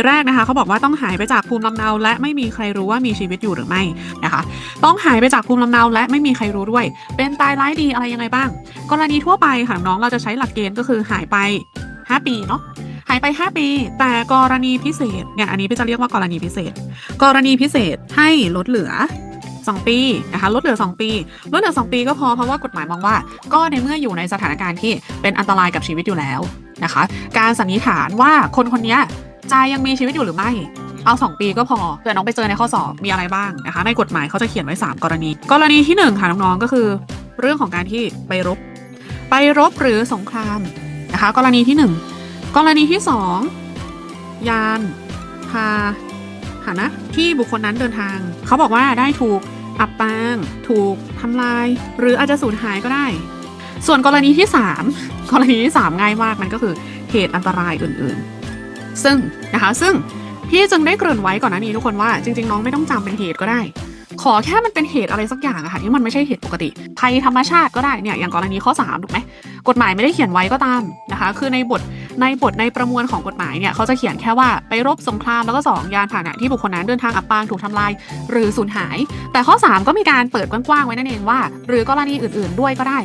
ขแรกนะคะเขาบอกว่าต้องหายไปจากภูมิลำเนาและไม่มีใครรู้ว่ามีชีวิตอยู่หรือไม่นะคะ ต้องหายไปจากภูมิลำเนาและไม่มีใครรู้ด้วย เป็นตายร้ายดีอะไรยังไงบ้าง กรณีทั่วไปค่ะน้องเราจะใช้หลักเกณฑ์ก็คือหายไป 5 ปีเนาะหายไป 5 ปี แต่กรณีพิเศษเนี่ยอันนี้พี่จะเรียกว่ากรณีพิเศษ กรณีพิเศษให้ลดเหลือ 2 ปีนะคะลดเหลือ 2 ปีลดเหลือ 2 ปีก็พอเพราะว่ากฎหมายมองว่า ก็ในเมื่ออยู่ในสถานการณ์ที่เป็นอันตรายกับชีวิตอยู่แล้วนะคะ การสันนิษฐานว่าคนคนนี้ จะยังมีชีวิตอยู่หรือไม่ เอา 2 ปีก็พอเผื่อน้องไปเจอในข้อสอบมีอะไรบ้างนะคะ ในกฎหมายเขาจะเขียนไว้ 3 กรณี กรณีที่ 1 ค่ะน้องๆก็คือ เรื่องของการที่ไปรบ ไปรบหรือสงครามนะคะ กรณีที่ 1 กรณีที่ 2 ยานพาหานะที่บุคคลนั้นเดินทาง เขาบอกว่าได้ถูกอับปาง ถูกทำลาย หรืออาจจะสูญหายก็ได้ ส่วนกรณีที่ 3 กรณีที่ 3 ง่ายมากมันก็คือเหตุอันตรายอื่น ๆ ซึ่งนะคะ ซึ่งพี่จึงได้เกริ่นไว้ก่อนหน้านี้ทุกคนว่าจริง ๆ น้องไม่ต้องจำเป็นเหตุก็ได้ ขอแค่มันเป็นเหตุอะไรสักอย่างอะค่ะที่มันไม่ใช่เหตุปกติภัยธรรมชาติก็ได้เนี่ยอย่างกรณีข้อ3ถูกไหมกฎหมายไม่ได้เขียนไว้ก็ตามนะคะ คือในบทในบทในประมวลของกฎหมายเนี่ยเขาจะเขียนแค่ว่าไปรบสงครามแล้วก็ 2 ยานพาหนะที่บุคคลนั้นเดินทางอับปางถูกทำลาย หรือสูญหาย แต่ข้อ 3 ก็มีการเปิดกว้างๆไว้นั่นเองว่า หรือกรณีอื่น ๆ ด้วยก็ได้